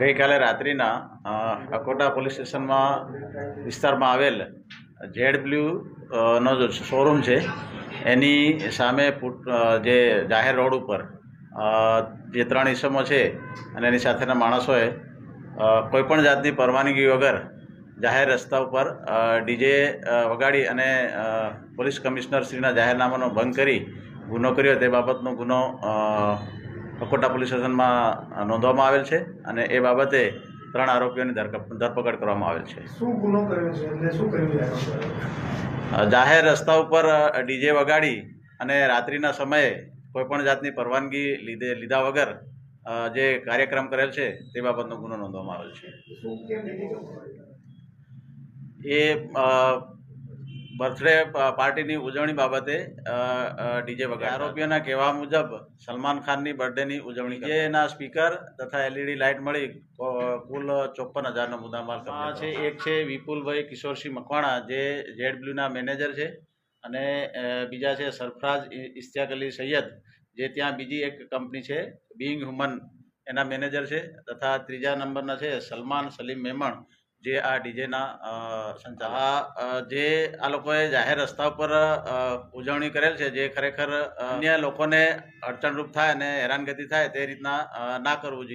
ગઈકાલે રાત્રિના અકોટા પોલીસ સ્ટેશનમાં વિસ્તારમાં આવેલ જેડ બ્લુ નો જો શોરૂમ છે, એની સામે જે જાહેર રોડ ઉપર જે ત્રણ ઇસમો છે અને એની સાથેના માણસોએ કોઈપણ જાતની પરવાનગી વગર જાહેર રસ્તા ઉપર ડીજે વગાડી અને પોલીસ કમિશનર શ્રીના જાહેરનામાનો ભંગ કરી ગુનો કર્યો. તે બાબતનો ગુનો અ, અકોટા પોલીસ સ્ટેશનમાં નોંધવામાં આવેલ છે અને એ બાબતે ત્રણ આરોપીઓની ધરપકડ કરવામાં આવેલ છે શું ગુનો કર્યો છે એમને શું કર્યું છે આરોપીઓએ? અ, જાહેર રસ્તા ઉપર ડીજે વગાડી અને રાત્રિના સમયે કોઈપણ જાતની પરવાનગી લીધે લીધા વગર જે કાર્યક્રમ કરેલ છે તે બાબતનો ગુનો નોંધવામાં આવેલ છે? એ બર્થડે પાર્ટીની ઉજવણી બાબતે ડીજે વગર આરોપીઓના કહેવા મુજબ સલમાન ખાનની બર્થડેની ઉજવણી ડીજેના સ્પીકર તથા એલઈડી લાઇટ મળી કુલ ચોપન હજારનો મુદ્દામાલ છે એક છે વિપુલભાઈ કિશોરસિંહ મકવાણા જે જેડ બ્લ્યુના મેનેજર છે. અને બીજા છે સરફરાજ ઇશ્તિયાક અલી સૈયદ જે ત્યાં બીજી એક કંપની છે બિંગ હ્યુમન એના મેનેજર છે. તથા ત્રીજા નંબરના છે સલમાન સલીમ મેમણ જે આ ડીજેના આ જે આ લોકોએ જાહેર રસ્તા ઉપર ઉજવણી કરેલ છે, જે ખરેખર અન્ય લોકોને અડચણરૂપ થાય અને હેરાનગતિ થાય તે રીતના ના કરવું જોઈએ.